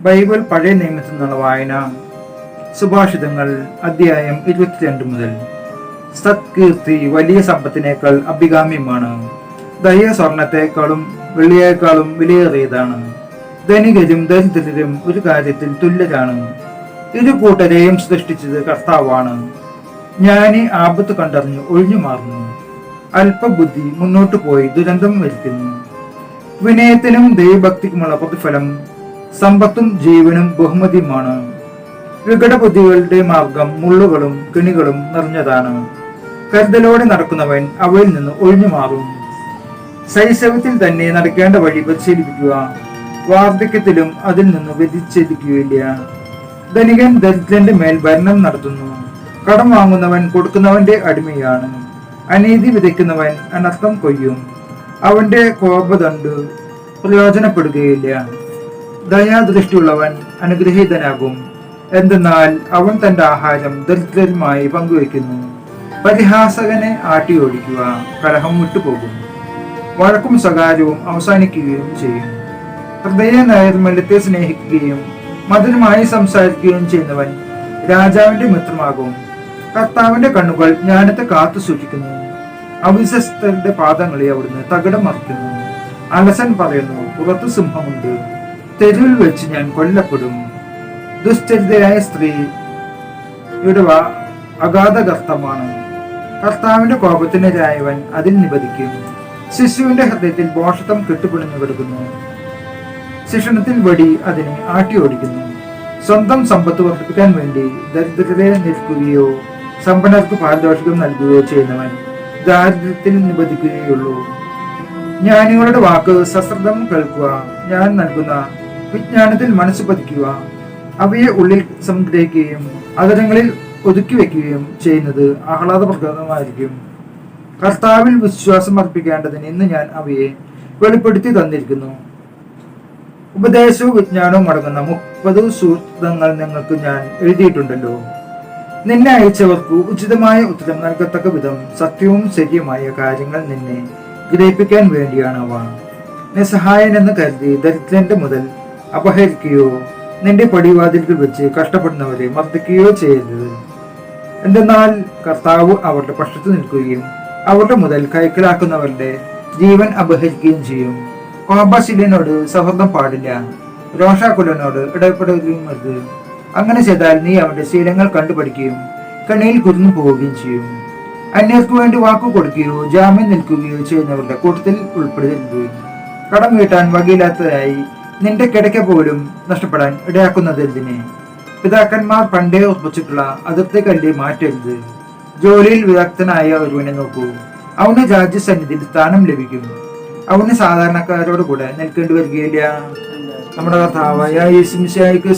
Bible പഴയ നിയമത്തിൽ നിന്നുള്ള വായന. സുഭാഷിതങ്ങൾ അധ്യായം ഇരുപത്തിരണ്ട് മുതൽ. സത്കീർത്തി വലിയ സമ്പത്തിനേക്കാൾ അഭികാമ്യമാണ്. ദയ സ്വർണത്തെക്കാളും വെള്ളിയേക്കാളും വിലയേറിയതാണ്. ധനികരും ദരിദ്രരും ഒരു കാര്യത്തിൽ തുല്യരാണ്. ഇരു കൂട്ടരെയും സൃഷ്ടിച്ചത് കർത്താവാണ്. ജ്ഞാനി ആപത്ത് കണ്ടറിഞ്ഞ് ഒഴിഞ്ഞു മാറുന്നു. അല്പബുദ്ധി മുന്നോട്ടു പോയി ദുരന്തം വരുത്തുന്നു. വിനയത്തിനും ദൈവഭക്തിക്കുമുള്ള പ്രതിഫലം സമ്പത്തും ജീവനും ബഹുമതിയുമാണ്. വികടബുദ്ധികളുടെ മാർഗം മുള്ളുകളും കിണികളും നിറഞ്ഞതാണ്. കരുതലോടെ നടക്കുന്നവൻ അവയിൽ നിന്ന് ഒഴിഞ്ഞു മാറും. ശൈശവത്തിൽ തന്നെ നടക്കേണ്ട വഴി പരിശീലിപ്പിക്കുക. വാർദ്ധക്യത്തിലും അതിൽ നിന്ന് വ്യതിച്ഛേദിക്കുകയില്ല ധനികൻ ദരിദ്രന്റെ മേൽ ഭരണം നടത്തുന്നു. കടം വാങ്ങുന്നവൻ കൊടുക്കുന്നവന്റെ അടിമയാണ്. അനീതി വിതയ്ക്കുന്നവൻ അനർത്ഥം കൊയ്യും. അവന്റെ കോപദണ്ട് പ്രയോജനപ്പെടുകയില്ല. ദയാദൃഷ്ടിയുള്ളവൻ അനുഗ്രഹീതനാകും. എന്തെന്നാൽ അവൻ തന്റെ ആഹാരം ദരിദ്രരുമായി പങ്കുവയ്ക്കുന്നു. പരിഹാസകനെ ആട്ടിയോടിക്കുക കലഹം വിട്ടുപോകും. വഴക്കും സ്വകാര്യവും അവസാനിക്കുകയും ചെയ്യും. ഹൃദയ നൈർമല്യത്തെ സ്നേഹിക്കുകയും മധുരമായി സംസാരിക്കുകയും ചെയ്യുന്നവൻ രാജാവിന്റെ മിത്രമാകും. കർത്താവിന്റെ കണ്ണുകൾ ജ്ഞാനത്തെ കാത്തു സൂക്ഷിക്കുന്നു. അവിശ്വസ്തരുടെ പാദങ്ങളെ അവിടുന്ന് തകിടം മറിക്കുന്നു. അലസൻ പറയുന്നു പുറത്ത് സിംഹമുണ്ട്. തെരുവിൽ വെച്ച് ഞാൻ കൊല്ലപ്പെടും. ദുശ്ചരിതയായ സ്ത്രീ ഇടുവ അഗാധകർത്തമാണ്. കർത്താവിന്റെ കോപത്തിനെതിരായവൻ അതിൽ നിബദിക്കും ശിശുവിന്റെ ഹൃദയത്തിൽ ബോഷത്വം കെട്ടുപിടിഞ്ഞു കിടക്കുന്നു. ശിക്ഷണത്തിൽ വടി അതിനെ ആട്ടിയോടിക്കുന്നു സ്വന്തം സമ്പത്ത് വർദ്ധിപ്പിക്കാൻ വേണ്ടി ദരിദ്രരെ നിൽക്കുകയോ സമ്പന്നർക്ക് പാരിതോഷികം നൽകുകയോ ചെയ്യുന്നവൻ ദാരിദ്ര്യത്തിൽ നിബദിക്കുകയുള്ളൂ ജ്ഞാനികളുടെ വാക്ക് സശ്രദ്ധം കേൾക്കുക. ഞാൻ നൽകുന്ന വിജ്ഞാനത്തിൽ മനസ്സ് പതിക്കുക. അവയെ ഉള്ളിൽ സംഗ്രഹിക്കുകയും അതരങ്ങളിൽ ഒതുക്കി വയ്ക്കുകയും ചെയ്യുന്നത് ആഹ്ലാദപ്രദമായിരിക്കും. കർത്താവിൽ വിശ്വാസം അർപ്പിക്കേണ്ടതിന് ഇന്ന് ഞാൻ അവയെ വെളിപ്പെടുത്തി തന്നിരിക്കുന്നു. ഉപദേശവും വിജ്ഞാനവും അടങ്ങുന്ന മുപ്പത് സൂത്രങ്ങൾ നിങ്ങൾക്ക് ഞാൻ എഴുതിയിട്ടുണ്ടല്ലോ. നിന്നെ അയച്ചവർക്ക് ഉചിതമായ ഉത്തരം നൽകത്തക്ക വിധം സത്യവും ശരിയുമായ കാര്യങ്ങൾ നിന്നെ ഗ്രഹിപ്പിക്കാൻ വേണ്ടിയാണ് അവ. നിസ്സഹായനെന്ന് കരുതി ദരിദ്രന്റെ മുതൽ അപഹരിക്കുകയോ നിന്റെ പടിവാതിൽക്കൽ വെച്ച് കഷ്ടപ്പെടുന്നവരെ മർദ്ദിക്കുകയോ ചെയ്യരുത്. എന്തെന്നാൽ കർത്താവ് അവരുടെ പക്ഷത്ത് നിൽക്കുകയും അവരുടെ മുതൽ കൈക്കലാക്കുന്നവരുടെ ജീവൻ അപഹരിക്കുകയും ചെയ്യും. കോപശീലനോട് സൗഹൃദം പാടില്ല. രോഷാകുലനോട് ഇടപെടുകയും അരുത്. അങ്ങനെ ചെയ്താൽ നീ അവന്റെ ശീലങ്ങൾ കണ്ടുപഠിക്കുകയും കണ്ണിയിൽ കുരുന്നു പോവുകയും ചെയ്യും. അന്യർക്ക് വേണ്ടി വാക്കു കൊടുക്കുകയോ ജാമ്യം നിൽക്കുകയോ ചെയ്യുന്നവരുടെ കൂട്ടത്തിൽ ഉൾപ്പെടുത്തരുത്. കടം വീട്ടാൻ വകയില്ലാത്തതായി നിന്റെ കിടക്ക പോലും നഷ്ടപ്പെടാൻ ഇടയാക്കുന്നത് എന്തിനെ? പിതാക്കന്മാർ പണ്ടേ ഉറപ്പിച്ചിട്ടുള്ള അതിർത്തി കല്ല് മാറ്റരുത്. ജോലിയിൽ വിദഗ്ധനായ ഒരുവനെ നോക്കൂ. അവന് രാജ്യസന്നിധിയിൽ സ്ഥാനം ലഭിക്കും. അവന് സാധാരണക്കാരോട് കൂടെ നിൽക്കേണ്ടി വരികയില്ല. നമ്മുടെ കർത്താവായ യേശുമിശായിക്ക്